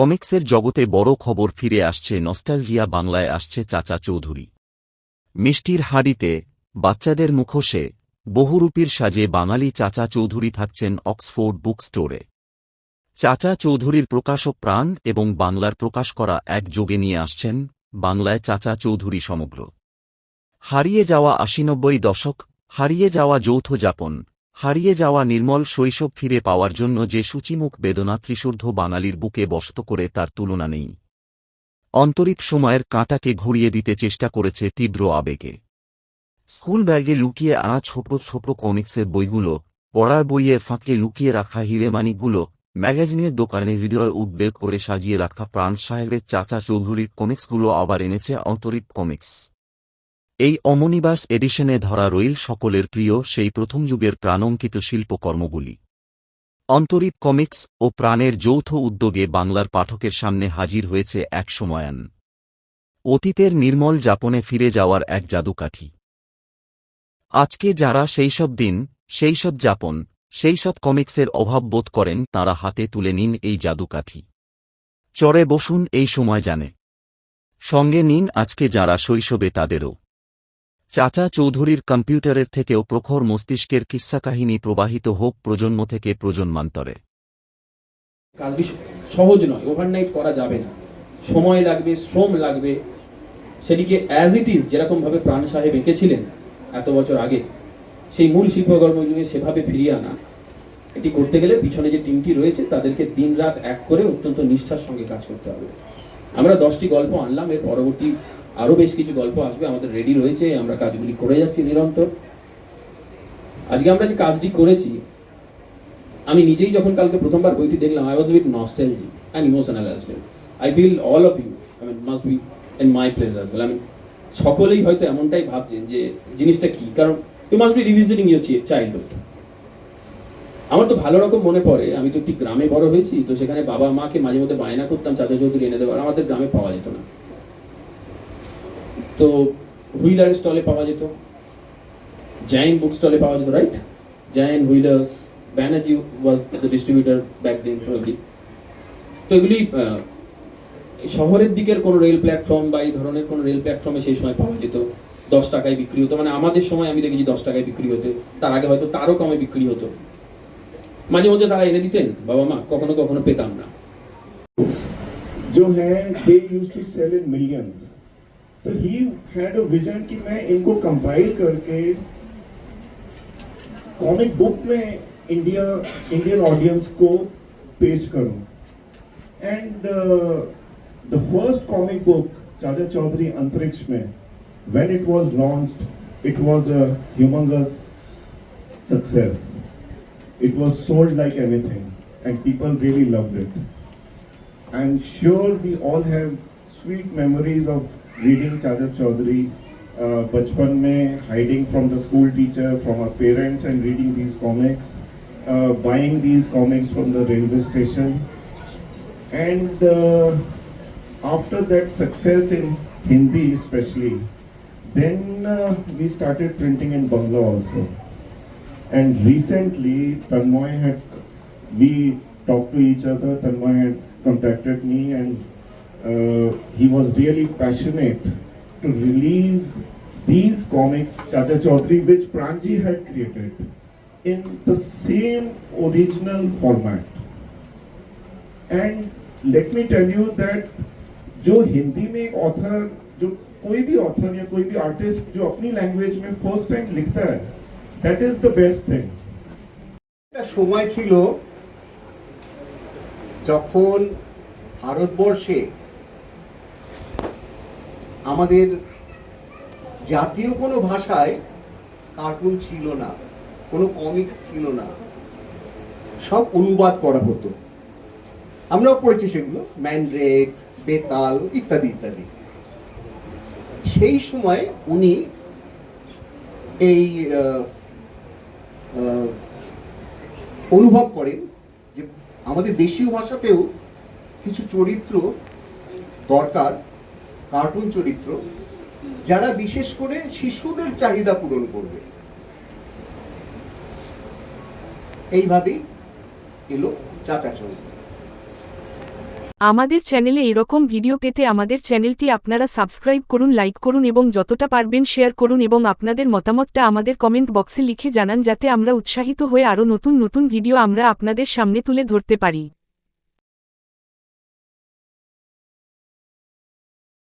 কমিক্সের জগতে বড় খবর ফিরে আসছে, নস্টালজিয়া বাংলায় আসছে চাচা চৌধুরী। মিষ্টির হাড়িতে, বাচ্চাদের মুখোশে, বহুরূপীর সাজে বাঙালি চাচা চৌধুরী থাকছেন অক্সফোর্ড বুক স্টোরে চাচা চৌধুরীর প্রকাশক প্রাণ এবং বাংলার প্রকাশ করা এক যোগে নিয়ে আসছেন বাংলায় চাচা চৌধুরী সমগ্র। হারিয়ে যাওয়া আশিনব্বই দশক, হারিয়ে যাওয়া যৌথ যাপন হারিয়ে যাওয়া নির্মল শৈশব ফিরে পাওয়ার জন্য যে সূচিমুখ বেদনা ত্রিশূর্ধ্ব বাঙালির বুকে বসত করে তার তুলনা নেই। অন্তরিক সময়ের কাঁটাকে ঘুরিয়ে দিতে চেষ্টা করেছে তীব্র আবেগে। স্কুল ব্যাগে লুকিয়ে আনা ছোট ছোট কমিক্সের বইগুলো, পড়ার বইয়ে ফাঁকে লুকিয়ে রাখা হিরেমানিকগুলো ম্যাগাজিনের দোকানে হৃদয় উদ্বেগ করে সাজিয়ে রাখা প্রাণ সাহেবের চাচা চৌধুরীর কমিক্সগুলো আবার এনেছে অন্তরিক কমিক্স। এই অমনিবাস এডিশনে ধরা রইল সকলের প্রিয় সেই প্রথম যুগের প্রাণঙ্কিত শিল্পকর্মগুলি। অন্তরিপ কমিক্স ও প্রাণের যৌথ উদ্যোগে বাংলার পাঠকের সামনে হাজির হয়েছে এক সময়ান। অতীতের নির্মল যাপনে ফিরে যাওয়ার এক জাদুকাঠি। আজকে যারা সেই সব দিন, সেই সব যাপন, সেই সব কমিক্সের অভাব বোধ করেন, তাঁরা হাতে তুলে নিন এই জাদুকাঠি। চরে বসুন এই সময় জানে। সঙ্গে নিন আজকে যারা শৈশবে তাদেরও। চাচা চৌধুরীর কম্পিউটারের থেকেও প্রখর মস্তিষ্কের কিস্সাকাহিনী প্রবাহিত হোক প্রজন্ম থেকে প্রজন্মান্তরে। কাজটি সহজ নয় ওভারনাইট করা যাবে না। সময় লাগবে, শ্রম লাগবে। সেটিকে অ্যাজ ইট ইজ যেরকমভাবে প্রাণ সাহেব এঁকেছিলেন এত বছর আগে, সেই মূল শিল্পকর্মগুলিকে সেভাবে ফিরিয়ে আনা। এটি করতে গেলে পিছনে যে টিমটি রয়েছে, তাদেরকে দিনরাত এক করে অত্যন্ত নিষ্ঠার সঙ্গে কাজ করতে হবে। আমরা দশটি গল্প আনলাম, এর পরবর্তী আরও বেশ কিছু গল্প আসবে, আমাদের রেডি রয়েছে, আমরা কাজগুলি করে যাচ্ছি নিরন্তর। আজকে আমরা যে কাজটি করেছি, আমি নিজেই যখন কালকে প্রথমবার বইটি দেখলাম I was with nostalgia and emotional as well I feel all of you I mean must be in my place as well I mean সকলেই হয়তো এমনটাই ভাবছেন যে, জিনিসটা কি? কারণ you must be revisiting your childhood আমার তো ভালো রকম মনে পড়ে, আমি তো একটি গ্রামে বড় হয়েছি, তো সেখানে বাবা মাকে মাঝে মধ্যে বায়না করতাম, চাচা চৌধুরী এনে দেওয়ার, আমাদের গ্রামে পাওয়া যেত না। তো হুইলার স্টলে পাওয়া যেত জাইন বুক স্টলে পাওয়া যেত right Zain Wheelers Banerjee was the distributor back then probably তো এগুলি আহ, এই শহরের দিকের কোনো রেল প্ল্যাটফর্ম বা এই ধরনের কোনো রেল প্ল্যাটফর্মে সেই সময় পাওয়া যেত দশ টাকায় বিক্রি হতো মানে আমাদের সময় আমি দেখেছি দশ টাকায় বিক্রি হতে তার আগে হয়তো তারও কমে বিক্রি হতো মাঝে মধ্যে তারা এনে দিতেন বাবা মা কখনো কখনো পেতাম না जो है they use to sell in millions तो ही हैड अ विजन कि मैं इनको कंपाइल करके कॉमिक बुक में इंडिया इंडियन ऑडियंस को पेश करूँ। And the first comic book चादर चौधरी अंतरिक्ष में when it was launch it was a humongous success it was sold like everything and people really loved it I am sure we all have sweet memories of reading Chacha Chaudhary बचपन में hiding from the school teacher from our parents and reading these comics buying these comics from the railway station and after that success in Hindi specially then we started printing in Bangla also and recently Tanmoy had we talk to each other Tanmoy had contacted me and he was really passionate to release these comics, Chacha Chaudhary, which Pranji had created, in the same original format. And let me tell you that जो हिंदी में एक author जो कोई भी author या कोई भी artist जो अपनी लैंग्वेज में फर्स्ट टाइम लिखता है that is the best thing একটা সময় ছিল যখন ভারতবর্ষে আমাদের জাতীয় কোনো ভাষায় কার্টুন ছিল না, কোনো কমিক্স ছিল না, সব অনুবাদ করা হতো। আমরাও পড়েছি সেগুলো, ম্যান্ড্রেক, বেতাল ইত্যাদি ইত্যাদি। সেই সময় উনি এই অনুভব করেন যে আমাদের দেশীয় ভাষাতেও কিছু চরিত্র দরকার। কার্টুন চরিত্র, যারা বিশেষ করে শিশুদের চাহিদা পূরণ করবে। এইভাবেই এলো চাচা চৌধুরী আমাদের চ্যানেলে এরকম ভিডিও পেতে আমাদের চ্যানেলটি আপনারা সাবস্ক্রাইব করুন, লাইক করুন এবং যতটা পারবেন শেয়ার করুন এবং আপনাদের মতামতটা আমাদের কমেন্ট বক্সে লিখে জানান যাতে আমরা উৎসাহিত হয়ে আরও নতুন নতুন ভিডিও আমরা আপনাদের সামনে তুলে ধরতে পারি।